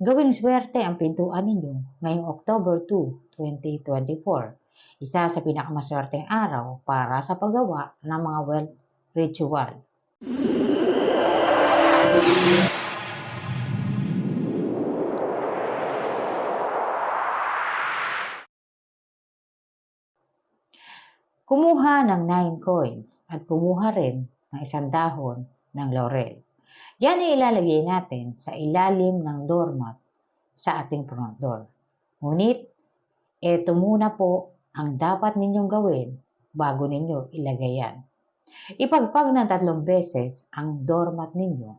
Gawing swerte ang pintuan ninyo ngayong October 2, 2024. Isa sa pinakamaswerteng araw para sa paggawa ng mga wealth ritual. Kumuha ng 9 coins at kumuha rin ng isang dahon ng laurel. Yan ay ilalagay natin sa ilalim ng doormat sa ating front door. Ngunit, eto muna po ang dapat ninyong gawin bago ninyo ilagay yan. Ipagpag ng tatlong beses ang doormat ninyo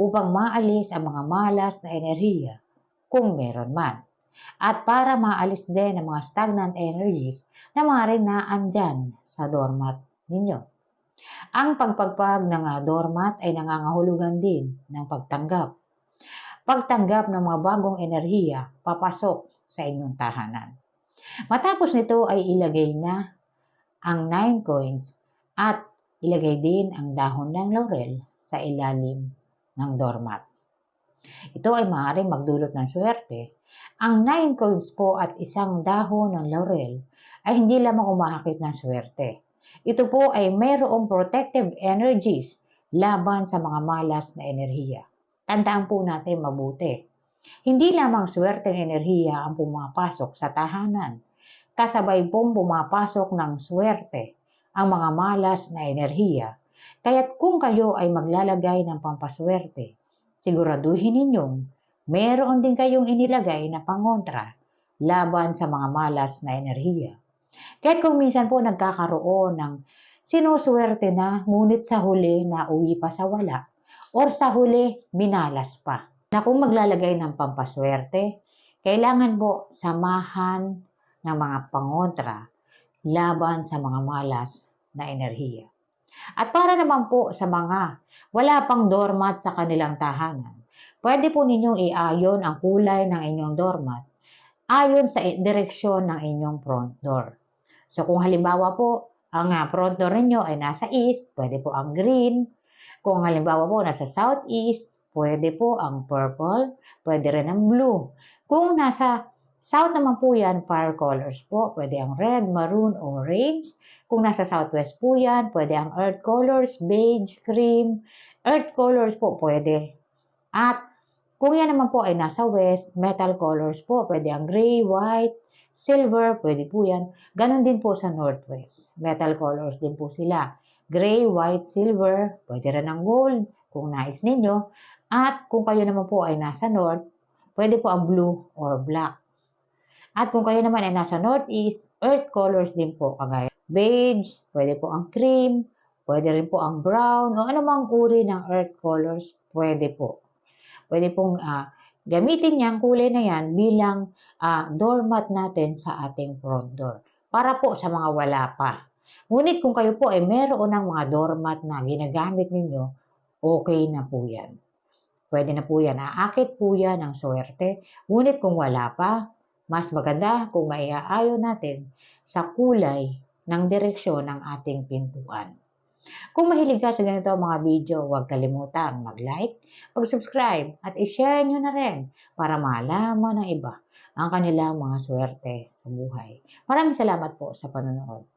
upang maalis ang mga malas na enerhiya kung meron man. At para maalis din ang mga stagnant energies na maaaring naandyan sa doormat ninyo. Ang pagpagpag ng doormat ay nangangahulugan din ng pagtanggap. Pagtanggap ng mga bagong enerhiya papasok sa inyong tahanan. Matapos nito ay ilagay na ang 9 coins at ilagay din ang dahon ng laurel sa ilalim ng doormat. Ito ay maaaring magdulot ng swerte. Ang 9 coins po at isang dahon ng laurel ay hindi lamang umakakit ng swerte. Ito po ay mayroong protective energies laban sa mga malas na enerhiya. Tandaan po natin mabuti. Hindi lamang swerteng enerhiya ang pumapasok sa tahanan. Kasabay pong pumapasok ng swerte ang mga malas na enerhiya. Kaya't kung kayo ay maglalagay ng pampaswerte, siguraduhin ninyong meron din kayong inilagay na pangontra laban sa mga malas na enerhiya. Kahit kung minsan po nagkakaroon ng sinuswerte na, ngunit sa huli na uwi pa sa wala, or sa huli minalas pa. Na kung maglalagay ng pampaswerte, kailangan po samahan ng mga pangontra laban sa mga malas na enerhiya. At para naman po sa mga wala pang doormat sa kanilang tahanan, pwede po ninyong iayon ang kulay ng inyong doormat ayon sa direksyon ng inyong front door. So kung halimbawa po, ang uh, front door ninyo ay nasa east, pwede po ang green. Kung halimbawa po nasa southeast, pwede po ang purple, pwede rin ang blue. Kung nasa south naman po yan, fire colors po, pwede ang red, maroon, orange. Kung nasa southwest po yan, pwede ang earth colors, beige, cream. Earth colors po pwede. At kung yan naman po ay nasa west, metal colors po, pwede ang gray, white, silver, pwede po yan. Ganon din po sa northwest. Metal colors din po sila. Gray, white, silver, pwede rin ang gold kung nais ninyo. At kung kayo naman po ay nasa north, pwede po ang blue or black. At kung kayo naman ay nasa northeast, earth colors din po kagaya beige, pwede po ang cream, pwede rin po ang brown, o anumang uri ng earth colors, pwede po. Pwede pong uh, gamitin niyang kulay na yan bilang uh, doormat natin sa ating front door. Para po sa mga wala pa. Ngunit kung kayo po ay meron ng mga doormat na ginagamit ninyo, okay na po yan. Pwede na po yan. Aakit po yan ng swerte. Ngunit kung wala pa, mas maganda kung maiaayon natin sa kulay ng direksyon ng ating pintuan. Kung mahilig ka sa ganito mga video, huwag kalimutan mag-like, mag-subscribe, at i-share nyo na rin para malaman ng iba ang kanilang mga swerte sa buhay. Maraming salamat po sa panonood.